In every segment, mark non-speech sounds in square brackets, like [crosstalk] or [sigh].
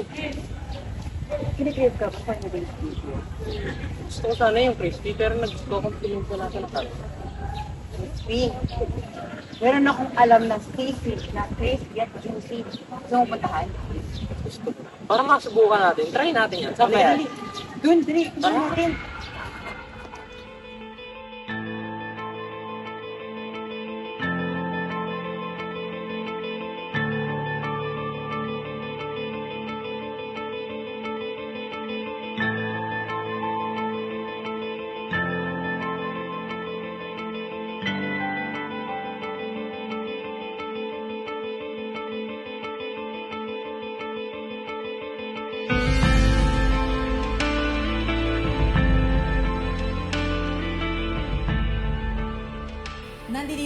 eh. Kinikrave ka ba sa inyo ba yung video? Gusto ko sana yung crispy, pero nag-compliment ko na sa nakal. Crispy. Meron akong alam na sticky, na crispy at juicy. Gusto mo puntahan? Gusto. Para masubukan natin. Try natin yan. Saan ba yan? Doon, dali. Doon natin.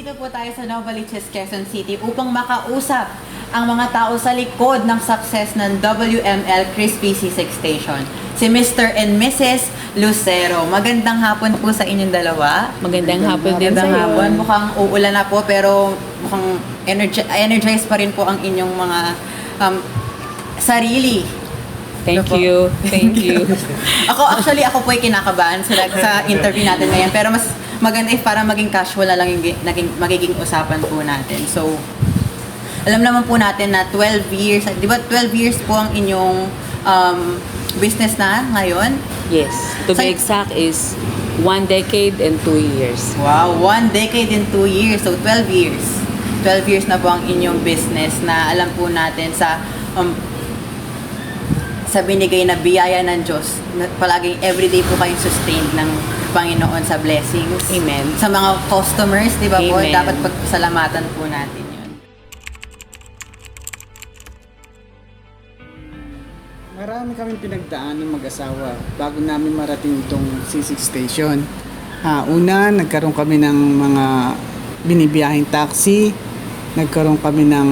Nandito po tayo sa Novaliches, Quezon City upang makausap ang mga tao sa likod ng success ng WML Crispy C6 Station. Si Mr. and Mrs. Lucero. Magandang hapon po sa inyong dalawa. Magandang hapon din Magandang sa'yo. hapon. Mukhang uulan na po pero mukhang energi- energized pa rin po ang inyong mga um, sarili. Thank Ano you. Thank you. [laughs] ako actually ako po ay kinakabahan sa, sa interview natin ngayon pero mas maganda if para maging casual na lang yung gi- naging, magiging usapan po natin. So alam naman po natin na 12 years, di ba 12 years po ang inyong um, business na ngayon? yes. To Sa- be exact is one decade and two years. Wow, one decade and two years. So, 12 years. 12 years na po ang inyong business na alam po natin sa um, sa binigay na biyaya ng Diyos. Palaging everyday po kayong sustained ng Panginoon sa blessings. Amen. Sa mga customers, di ba po, Amen. dapat pagsalamatan po natin yun. Marami kaming pinagdaan ng mag-asawa bago namin marating itong C6 station. Ah, una, nagkaroon kami ng mga binibiyahing taxi, nagkaroon kami ng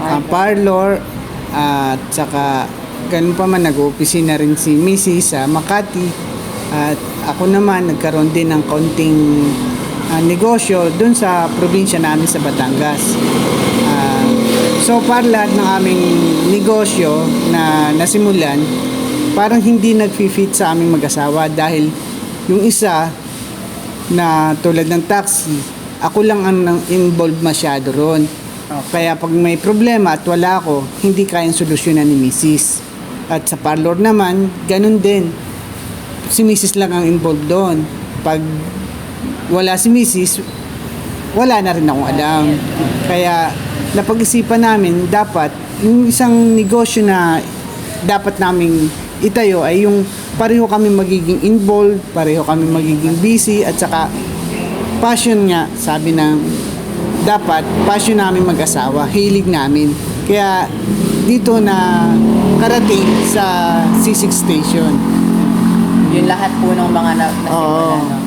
ah, parlor, at saka ganun pa man, nag-opisina rin si Missy sa Makati. At ako naman, nagkaroon din ng konting ah, negosyo dun sa probinsya namin sa Batangas. Ah, so far lahat ng aming negosyo na nasimulan parang hindi nag-fit sa aming mag-asawa dahil yung isa na tulad ng taxi ako lang ang involved masyado ron kaya pag may problema at wala ako hindi kayang solusyonan ni Mrs. at sa parlor naman ganun din si Mrs. lang ang involved doon pag wala si Mrs wala na rin akong alam. Kaya napag-isipan namin dapat yung isang negosyo na dapat naming itayo ay yung pareho kami magiging involved, pareho kami magiging busy at saka passion nga sabi ng dapat passion namin mag-asawa, hilig namin. Kaya dito na karating sa C6 station. Yung lahat po ng mga na, nasimulan. Oo. no?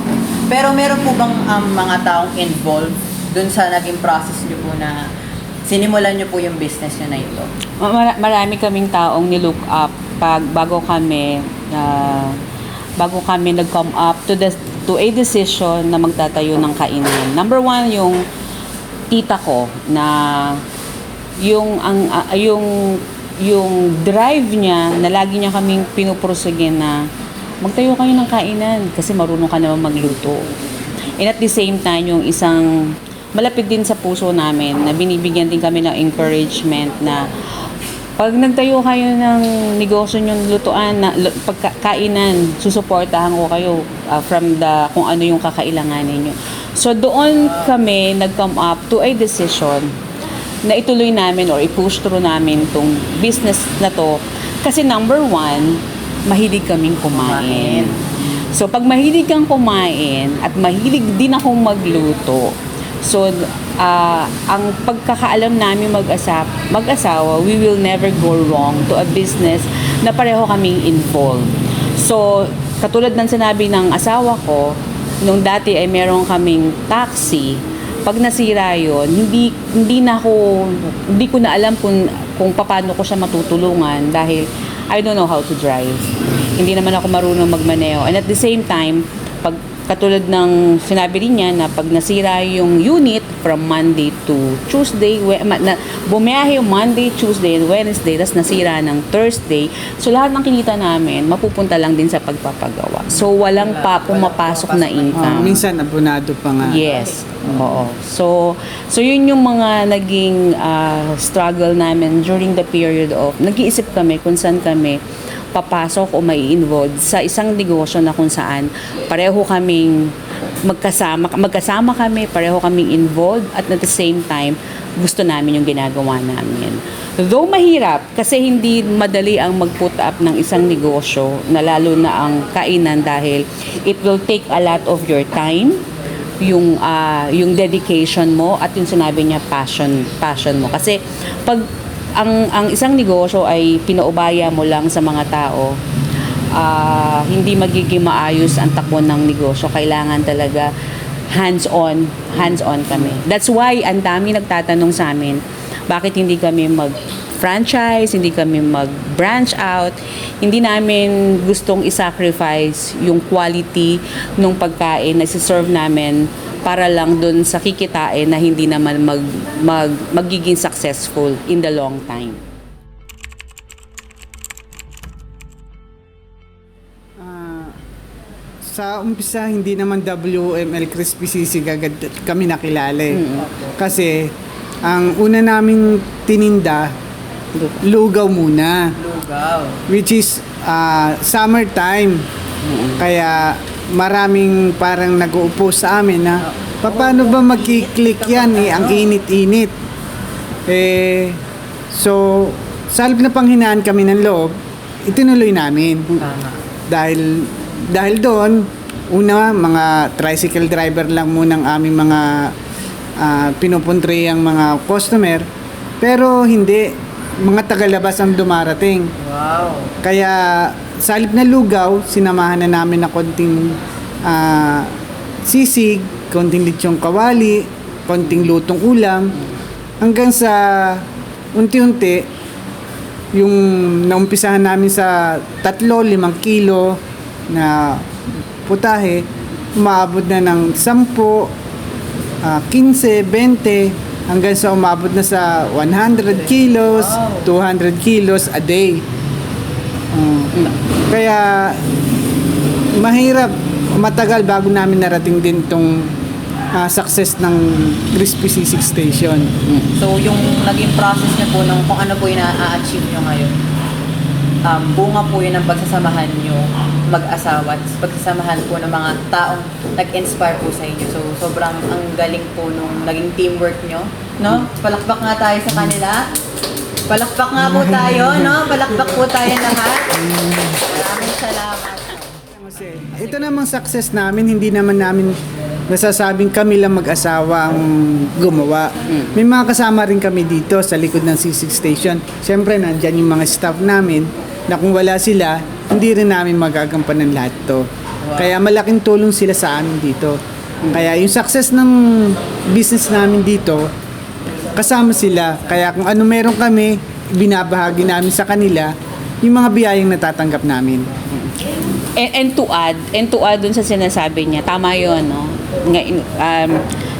Pero meron po bang um, mga taong involved dun sa naging process nyo po na sinimulan nyo po yung business nyo na ito? Mar- marami kaming taong nilook up pag bago kami ah, bago kami nag-come up to the to a decision na magtatayo ng kainan. Number one, yung tita ko na yung ang ah, yung yung drive niya na lagi niya kaming pinupursige na magtayo kayo ng kainan kasi marunong ka naman magluto. And at the same time, yung isang malapit din sa puso namin na binibigyan din kami ng encouragement na pag nagtayo kayo ng negosyo nyong lutuan, na, pagkainan, susuportahan ko kayo uh, from the kung ano yung kakailanganin nyo. So doon kami nag-come up to a decision na ituloy namin or i-push through namin tong business na to. Kasi number one, mahilig kaming kumain. So pag mahilig kang kumain at mahilig din akong magluto, so ah, ang pagkakaalam namin mag-asap, mag-asawa, we will never go wrong to a business na pareho kaming involved. So katulad ng sinabi ng asawa ko, nung dati ay meron kaming taxi, pag nasira yon hindi hindi na ako hindi ko na alam kung kung paano ko siya matutulungan dahil I don't know how to drive. Hindi naman ako marunong magmaneho. And at the same time, katulad ng sinabi rin niya na pag nasira yung unit from Monday to Tuesday, we, ma- na, bumiyahe yung Monday, Tuesday, and Wednesday, tapos nasira ng Thursday, so lahat ng kinita namin, mapupunta lang din sa pagpapagawa. So, walang pa pumapasok na income. minsan abonado pa nga. Yes. Oo. So, so yun yung mga naging ah, struggle namin during the period of, nag-iisip kami kung saan kami papasok o may involved sa isang negosyo na kung saan pareho kaming magkasama, magkasama kami, pareho kaming involved at at the same time, gusto namin yung ginagawa namin. Though mahirap, kasi hindi madali ang mag-put up ng isang negosyo, na lalo na ang kainan dahil it will take a lot of your time, yung ah, yung dedication mo at yung sinabi niya passion passion mo kasi pag ang ang isang negosyo ay pinaubaya mo lang sa mga tao. Ah, hindi magiging maayos ang takbo ng negosyo. Kailangan talaga hands-on hands-on kami. That's why ang dami nagtatanong sa amin bakit hindi kami mag franchise, hindi kami mag-branch out, hindi namin gustong isacrifice yung quality ng pagkain na serve namin para lang dun sa kikitain na hindi naman mag, mag, magiging successful in the long time. Ah, sa umpisa, hindi naman WML Crispy Sisig agad kami nakilala eh. Kasi, ang una naming tininda, lugaw muna. Lugaw. Which is ah, summertime. Kaya maraming parang nag-uupo sa amin na paano ba magkiklik yan eh, ang init-init. Eh, so, sa halip na panghinaan kami ng loob, itinuloy namin. Dahil, dahil doon, una, mga tricycle driver lang muna ang aming mga uh, pinupuntre ang mga customer. Pero hindi, mga tagalabas ang dumarating. Wow. Kaya sa na lugaw, sinamahan na namin na konting ah, sisig, konting lechong kawali, konting lutong ulam, hanggang sa unti-unti, yung naumpisahan namin sa tatlo, limang kilo na putahe, umabot na ng 10, ah, 15, 20, hanggang sa umabot na sa 100 kilos, 200 kilos a day. Mm. Kaya mahirap matagal bago namin narating din tong ah, success ng Crispy Sisig Station. So, yung naging process niyo po ng kung ano po yung na-achieve niyo ngayon, um, bunga po yun ng pagsasamahan niyo mag-asawa at pagsasamahan po ng mga taong nag-inspire po sa inyo. So, sobrang ang galing po nung naging teamwork niyo. No? Palakpak nga tayo sa kanila. Palakpak nga po tayo, no? Palakpak po tayo lahat. Maraming salamat. Ito namang success namin, hindi naman namin nasasabing kami lang mag-asawa ang gumawa. May mga kasama rin kami dito sa likod ng C6 station. Siyempre, nandyan yung mga staff namin na kung wala sila, hindi rin namin magagampanan lahat to. Kaya malaking tulong sila sa amin dito. Kaya yung success ng business namin dito, kasama sila. Kaya kung ano meron kami, binabahagi namin sa kanila yung mga biyayang natatanggap namin. And, and to add, and to add dun sa sinasabi niya, tama yun, no? Nga, um,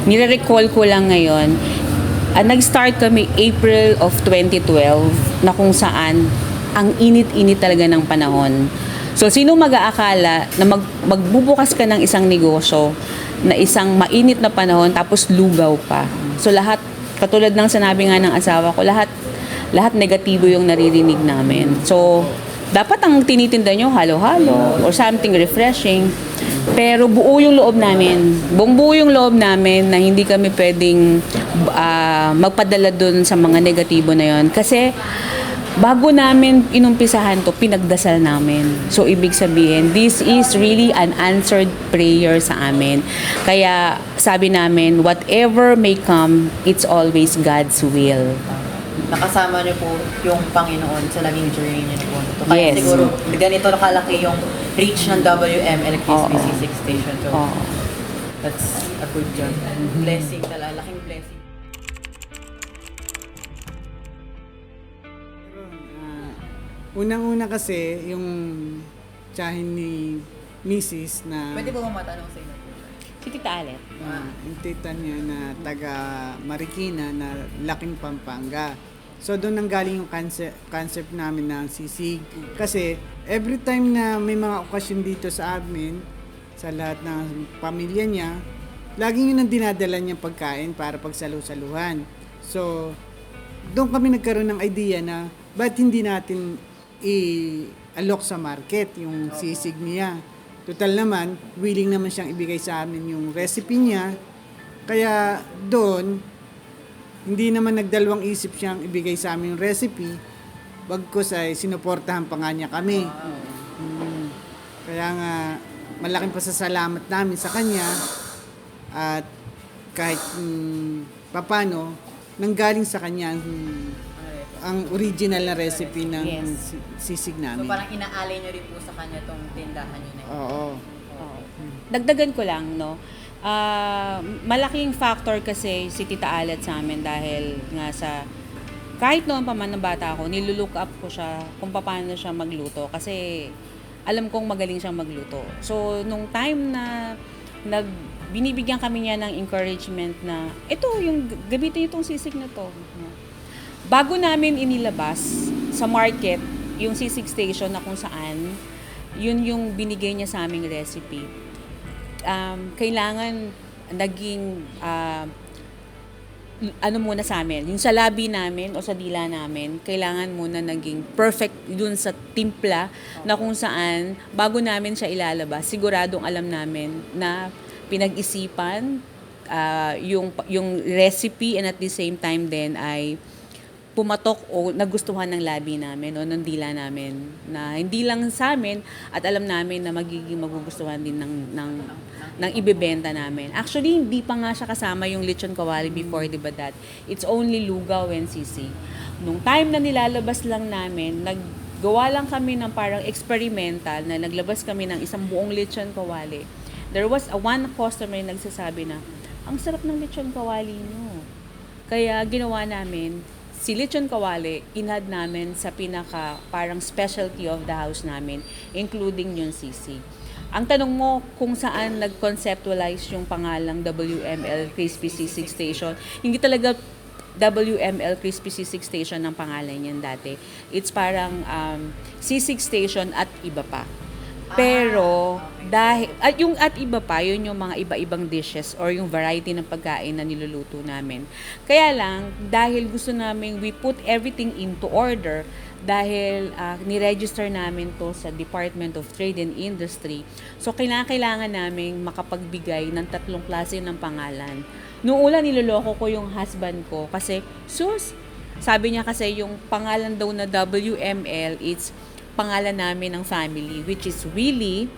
nire-recall ko lang ngayon, ah, nag-start kami April of 2012 na kung saan ang init-init talaga ng panahon. So, sino mag-aakala na mag, magbubukas ka ng isang negosyo na isang mainit na panahon tapos lugaw pa. So, lahat, katulad ng sinabi nga ng asawa ko, lahat, lahat negatibo yung naririnig namin. So, dapat ang tinitinda nyo halo-halo or something refreshing. Pero buo yung loob namin. Buong buo yung loob namin na hindi kami pwedeng ah, magpadala dun sa mga negatibo na yon Kasi bago namin inumpisahan to, pinagdasal namin. So, ibig sabihin, this is really an answered prayer sa amin. Kaya, sabi namin, whatever may come, it's always God's will. nakasama niyo po yung Panginoon sa naging journey niyo po. So, kaya Yes. siguro ganito kalaki yung reach ng WM Electricity Oo. C6 Station. So, Oo. that's a good job. Blessing talaga, laking Unang-una kasi, yung tsahin ni misis na Pwede ba matanong sa inyo? Si Tita Alet. ah, yung tita niya na taga Marikina na laking Pampanga. So doon nanggaling yung concept, concept namin ng sisig. Kasi every time na may mga okasyon dito sa amin, sa lahat ng pamilya niya, laging yun ang dinadala niyang pagkain para pagsalu-saluhan. So, doon kami nagkaroon ng idea na ba't hindi natin i-alok sa market yung sisig niya. Total naman, willing naman siyang ibigay sa amin yung recipe niya. Kaya doon, hindi naman nagdalawang isip siyang ibigay sa amin yung recipe. Bagkus ay sinuportahan pa nga niya kami. Mm. Kaya nga, malaking pasasalamat namin sa kanya. At kahit mm, papano, nanggaling sa kanya ang, ang original na recipe ng Yes. si- sisig So namin. parang inaalay nyo rin po sa kanya tong tindahan nyo na yun. Oo. Oo. Dagdagan ko lang, no? Ah, malaking factor kasi si Tita Alet sa amin dahil nga sa kahit noon pa man ng bata ako, nilulook up ko siya kung paano siya magluto kasi alam kong magaling siyang magluto. So, nung time na nag binibigyan kami niya ng encouragement na ito yung gamitin itong sisig na to. Bago namin inilabas sa market yung sisig station na kung saan yun yung binigay niya sa aming recipe. Um, kailangan naging ah, ano muna sa amin, yung sa labi namin o sa dila namin, kailangan muna naging perfect dun sa timpla na kung saan bago namin siya ilalabas, siguradong alam namin na pinag-isipan ah, yung yung recipe and at the same time din ay pumatok o nagustuhan ng labi namin o ng dila namin na hindi lang sa amin at alam namin na magiging magugustuhan din ng ng ng ibebenta namin. Actually, hindi pa nga siya kasama yung lechon kawali before, di ba that? It's only lugaw and sisig. Nung time na nilalabas lang namin, naggawa lang kami ng parang experimental na naglabas kami ng isang buong lechon kawali. There was a one customer na nagsasabi na, ang sarap ng lechon kawali nyo. Kaya ginawa namin, si Lechon Kawali, inad namin sa pinaka parang specialty of the house namin, including yung sisig. Ang tanong mo kung saan nag-conceptualize yung pangalang WML Crispy Sisig Station, hindi talaga WML Crispy Sisig Station ang pangalan niyan dati. It's parang um, Sisig Station at iba pa. Pero dahil at yung at iba pa, yun yung mga iba-ibang dishes or yung variety ng pagkain na niluluto namin. Kaya lang dahil gusto namin we put everything into order dahil ah, ni-register namin to sa Department of Trade and Industry. So kailangan namin makapagbigay ng tatlong klase ng pangalan. Noong una niloloko ko yung husband ko kasi sus sabi niya kasi yung pangalan daw na WML it's pangalan namin ng family, which is Willie.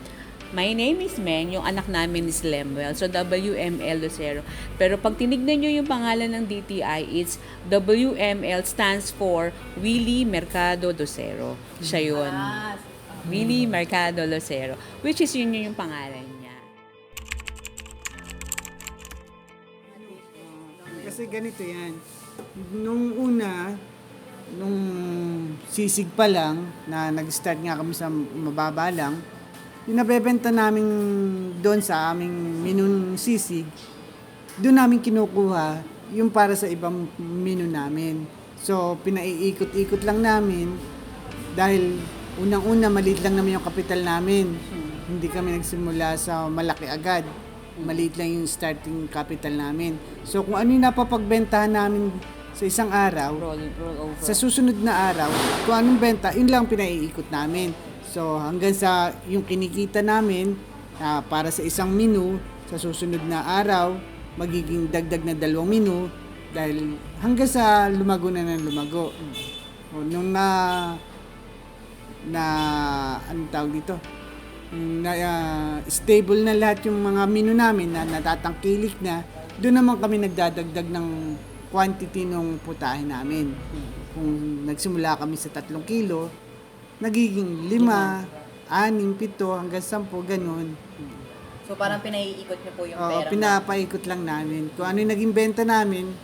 My name is Meng, yung anak namin is Lemuel. So, WML Lucero. Pero pag tinignan nyo yung pangalan ng DTI, it's WML stands for Willie Mercado Lucero. Siya yun. Ah, Willie Mercado Lucero. Which is yun yung pangalan niya. Kasi ganito yan. Nung una, nung sisig pa lang, na nag-start nga kami sa mababa lang, yung nabebenta namin doon sa aming menu sisig, doon namin kinukuha yung para sa ibang menu namin. So, pinaiikot-ikot lang namin dahil unang-una maliit lang naman yung kapital namin. Hindi kami nagsimula sa malaki agad. Maliit lang yung starting capital namin. So, kung ano yung napapagbentahan namin sa isang araw, Roll, roll over. sa susunod na araw, kung anong benta, yun lang pinaiikot namin. So hanggang sa yung kinikita namin ah, para sa isang menu, sa susunod na araw, magiging dagdag na dalawang menu dahil hanggang sa lumago na ng lumago. O, nung na na anong tawag dito? Na ah, stable na lahat yung mga menu namin na natatangkilik na, doon naman kami nagdadagdag ng quantity ng putahe namin. Kung nagsimula kami sa tatlong kilo, nagiging lima, anim, pito, hanggang sampo, ganun. So parang pinaiikot nyo po yung Oo, pera. pinapaikot lang namin. Kung ano yung naging benta namin,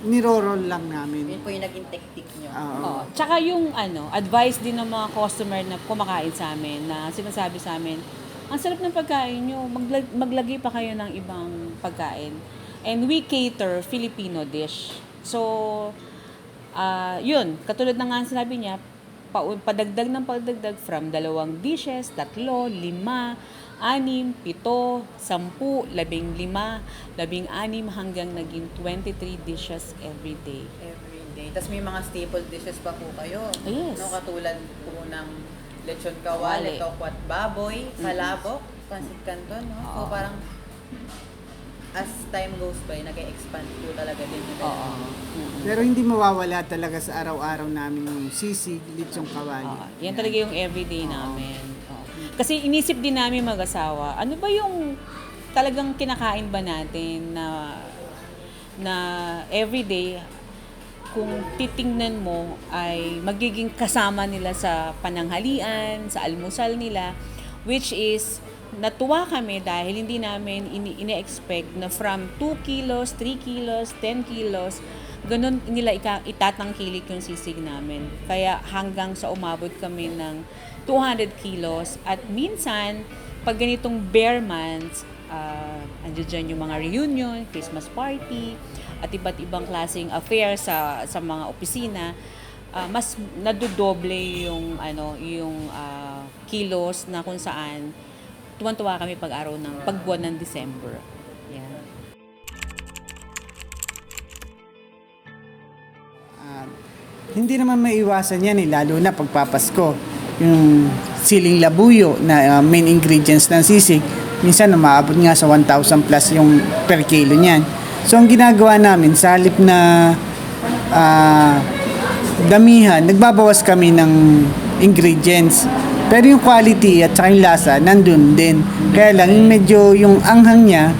niroroll lang namin. Yun po yung naging technique nyo. Oo. Oo. Tsaka yung ano, advice din ng mga customer na kumakain sa amin na sinasabi sa amin, ang sarap ng pagkain nyo. Maglag- maglagay pa kayo ng ibang pagkain. And we cater Filipino dish. So, ah yun, katulad ng nga sinabi niya, pa, padagdag ng padagdag from dalawang dishes, tatlo, lima, anim, pito, sampu, labing lima, labing anim hanggang naging 23 dishes every day. Every day. Tapos may mga staple dishes pa po kayo. Yes. No, katulad po ng lechon kawali, Kawali. tokwat baboy, palabok, pancit canton, no? So parang as time goes by, nag-expand po talaga din yung Oo. Pero hindi mawawala talaga sa araw-araw namin yung sisig, litsong kawali. Oo, yan talaga yung everyday namin. Oo. Kasi inisip din namin mag-asawa, ano ba yung talagang kinakain ba natin na na everyday kung titingnan mo ay magiging kasama nila sa pananghalian, sa almusal nila, which is natuwa kami dahil hindi namin ini- ini-expect na from 2 kilos, 3 kilos, 10 kilos, ganun nila itatangkilik yung sisig namin. Kaya hanggang sa umabot kami ng 200 kilos at minsan, pag ganitong bare months, uh, andyan dyan yung mga reunion, Christmas party, at iba't ibang klaseng affair sa sa mga opisina, ah, mas nadodoble yung ano yung ah, kilos na kung saan tuwan-tuwa kami pag araw ng pagbuwan ng December. Yan. Ah, hindi naman maiwasan yan eh, lalo na pagpapasko. Yung siling labuyo na ah, main ingredients ng sisig, minsan umaabot nga sa 1,000 plus yung per kilo niyan. So ang ginagawa namin, sa halip na ah, damihan, nagbabawas kami ng ingredients. Pero yung quality at saka yung lasa, nandun din. Kaya lang, yung medyo yung anghang niya,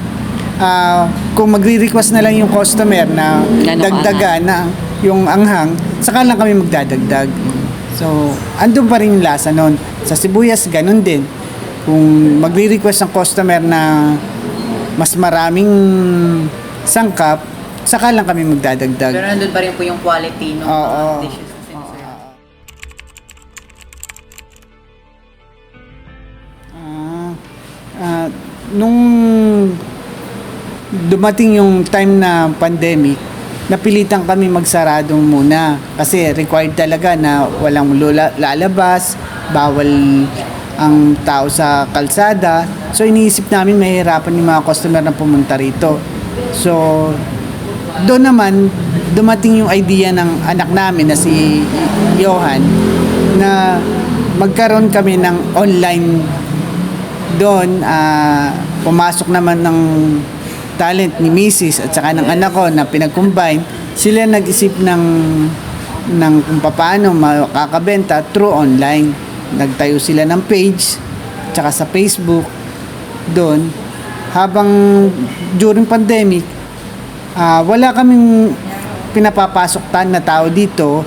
ah, kung magre-request na lang yung customer na Ganong dagdagan na yung anghang, saka lang kami magdadagdag. So, andun pa rin yung lasa nun. Sa sibuyas, ganun din. Kung magre-request ang customer na mas maraming sangkap, saka lang kami magdadagdag. Pero nandun pa rin po yung quality ng Oo. mga dishes dumating yung time na pandemic, napilitan kami magsarado muna kasi required talaga na walang lula- lalabas, bawal ang tao sa kalsada. So iniisip namin mahirapan yung mga customer na pumunta rito. So doon naman dumating yung idea ng anak namin na si Johan na magkaroon kami ng online doon ah, pumasok naman ng talent ni Mrs. at saka ng anak ko na pinag-combine sila nag-isip ng ng kung paano makakabenta through online. Nagtayo sila ng page tsaka sa Facebook doon. Habang during pandemic ah, wala kaming pinapapasok tan na tao dito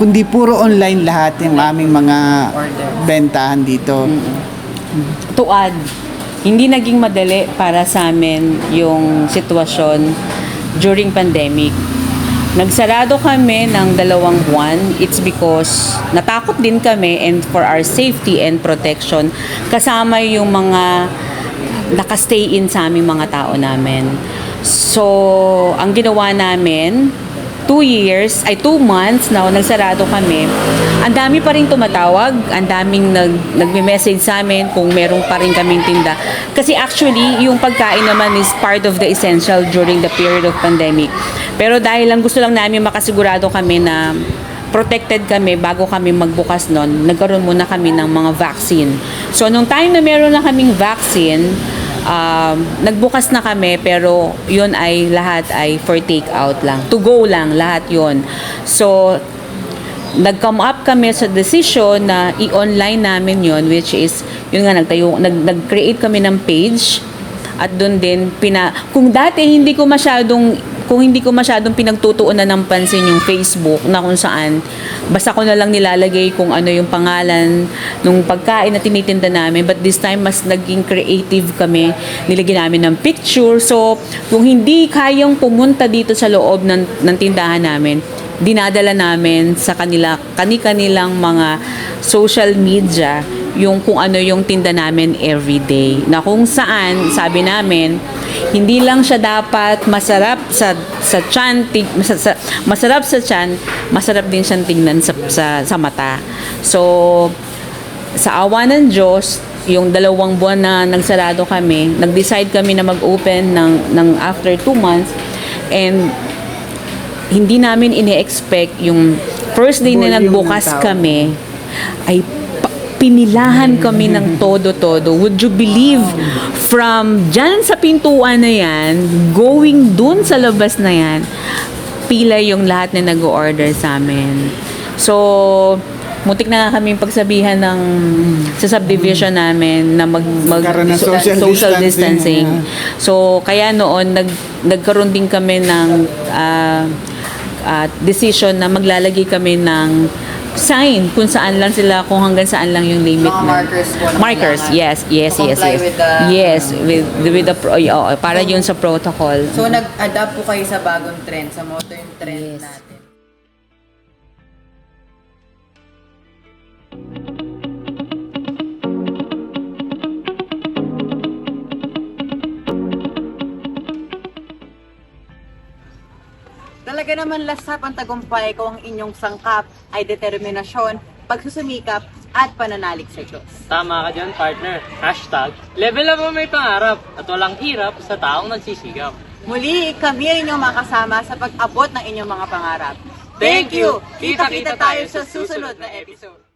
kundi puro online lahat yung aming mga bentahan dito. To add, hindi naging madali para sa amin yung sitwasyon during pandemic. Nagsarado kami ng dalawang buwan. It's because natakot din kami and for our safety and protection, kasama yung mga nakastay in sa aming mga tao namin. So, ang ginawa namin, two years, ay two months na nagsarado kami, ang dami pa rin tumatawag, ang daming nag, nagme-message sa amin kung meron pa rin kaming tinda. Kasi actually, yung pagkain naman is part of the essential during the period of pandemic. Pero dahil lang gusto lang namin makasigurado kami na protected kami bago kami magbukas nun, nagkaroon muna kami ng mga vaccine. So, nung time na meron na kaming vaccine, um, nagbukas na kami pero yun ay lahat ay for take out lang. To go lang, lahat yun. So, nag-come up kami sa decision na i-online namin yon which is, yun nga, nagtayo, nag, nag-create kami ng page. At doon din, pina, kung dati hindi ko masyadong kung hindi ko masyadong pinagtutuunan ng pansin yung Facebook na kung saan basta ko na lang nilalagay kung ano yung pangalan nung pagkain na tinitinda namin. But this time mas naging creative kami. Nilagyan namin ng picture. So kung hindi kayang pumunta dito sa loob ng, ng tindahan namin dinadala namin sa kanila kani-kanilang mga social media yung kung ano yung tinda namin everyday. Na kung saan, sabi namin, hindi lang siya dapat masarap sa sa tiyan, tig, sa, sa- masarap sa tiyan, masarap din siyang tingnan sa, sa, sa mata. So, sa awa ng Diyos, yung dalawang buwan na nagsarado kami, nag-decide kami na mag-open ng, ng after two months and hindi namin ini-expect yung first day na nagbukas kami ay pinilahan kami ng todo-todo. Would you believe from dyan sa pintuan na yan, going dun sa labas na yan, pila yung lahat na nag-order sa amin. So, mutik na nga kami pagsabihan ng sa subdivision namin na mag, mag so- social distancing. distancing. So, kaya noon, nag, nagkaroon din kami ng ah, ah, decision na maglalagay kami ng sign kung saan lang sila, kung hanggang saan lang yung limit Mga na. markers po na Markers, yes, yes, to yes, yes. with the- yes, with, with the, pro, oo, para yun sa protocol. So, nag-adapt po kayo sa bagong trend, sa modern trend Yes. natin. Talaga naman lasap ang tagumpay kung ang inyong sangkap ay determinasyon, pagsusumikap, at pananalig sa Diyos. Tama ka dyan, partner. Hashtag, level up mo may pangarap at walang hirap sa taong nagsisigap. Muli, kami ang inyong makasama sa pag-abot ng inyong mga pangarap. Thank you! Kita-kita tayo sa susunod na episode.